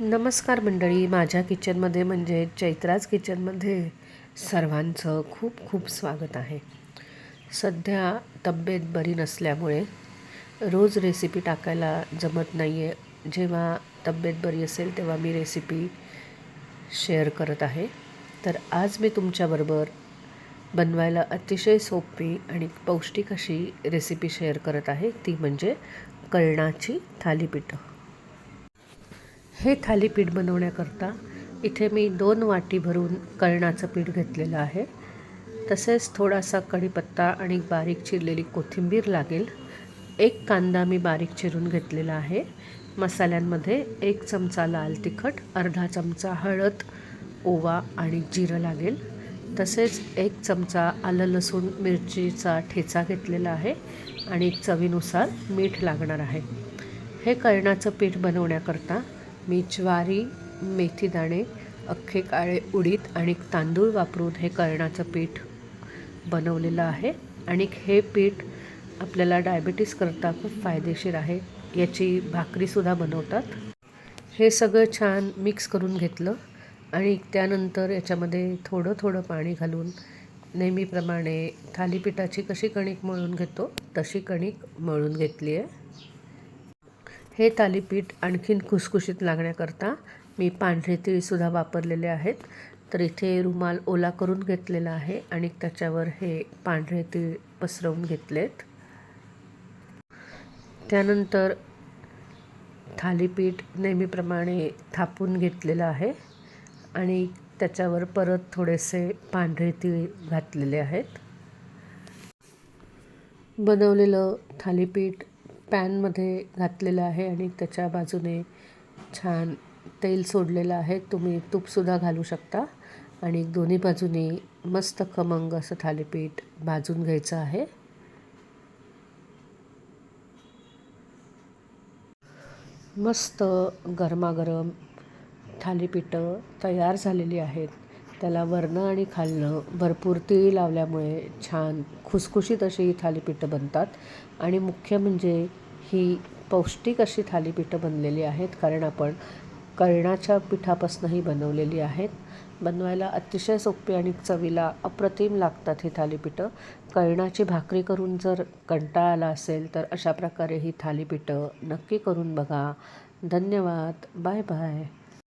नमस्कार मंडळी. माझ्या किचनमध्ये म्हणजे चैत्राज किचनमध्ये सर्वांचं खूप खूप स्वागत आहे. सध्या तब्येत बरी नसल्यामुळे रोज रेसिपी टाकायला जमत नाही आहे जेव्हा तब्येत बरी असेल तेव्हा मी रेसिपी शेअर करत आहे. तर आज मी तुमच्याबरोबर बनवायला अतिशय सोपी आणि पौष्टिक अशी रेसिपी शेअर करत आहे. ती म्हणजे कळणाची थालीपीठं. हे थालीपीठ बनवण्याकरता इथे मी दोन वाटी भरून कळणाचं पीठ घेतलेलं आहे. तसेच थोडासा कढीपत्ता आणि बारीक चिरलेली कोथिंबीर लागेल. एक कांदा मी बारीक चिरून घेतलेला आहे. मसाल्यांमध्ये एक चमचा लाल तिखट अर्धा चमचा हळद ओवा आणि जिरं लागेल. तसेच एक चमचा आलं लसूण मिरचीचा ठेचा घेतलेला आहे आणि चवीनुसार मीठ लागणार आहे. हे कळणाचं पीठ बनवण्याकरता मी ज्वारी मेथीदाणे अख्खे काळे उडीद आणि तांदूळ वापरून हे करणाचं पीठ बनवलेलं आहे. आणि हे पीठ आपल्याला डायबिटीसकरता खूप फायदेशीर आहे. याची भाकरीसुद्धा बनवतात. हे सगळं छान मिक्स करून घेतलं आणि त्यानंतर याच्यामध्ये थोडं थोडं पाणी घालून नेहमीप्रमाणे थालीपीठाची कशी कणिक मळून घेतो तशी कणिक मळून घेतली आहे. हे थालीपीठ आणखीन खुसखुशीत लागण्याकरता मी पांढरे तिळसुद्धा वापरलेले आहेत. तर इथे रुमाल ओला करून घेतलेला आहे आणि त्याच्यावर हे पांढरे तीळ पसरवून घेतलेत. त्यानंतर थालीपीठ नेहमीप्रमाणे थापून घेतलेलं आहे आणि त्याच्यावर परत थोडेसे पांढरे तीळ घातलेले आहेत. बनवलेलं थालीपीठ पॅनमध्ये घातलेलं आहे आणि त्याच्या बाजूने छान तेल सोडलेलं आहे. तुम्ही तूपसुद्धा घालू शकता. आणि दोन्ही बाजूनी मस्त खमंग असं थालीपीठ भाजून घ्यायचं आहे. मस्त गरमागरम थालीपीठं तयार झालेली आहेत. त्याला वरणं आणि खालणं भरपूर तीळ लावल्यामुळे छान खुसखुशीत अशी थालीपीठं बनतात. आणि मुख्य म्हणजे ही पौष्टिक अशी थालीपीठं बनलेली आहेत कारण आपण कर्णाच्या पिठापासूनही बनवलेली आहेत. बनवायला अतिशय सोपी आणि चवीला अप्रतिम लागतात ही थालीपीठं. कर्णाची भाकरी करून जर कंटाळा आला असेल तर अशा प्रकारे ही थालीपीठं नक्की करून बघा. धन्यवाद. Bye bye.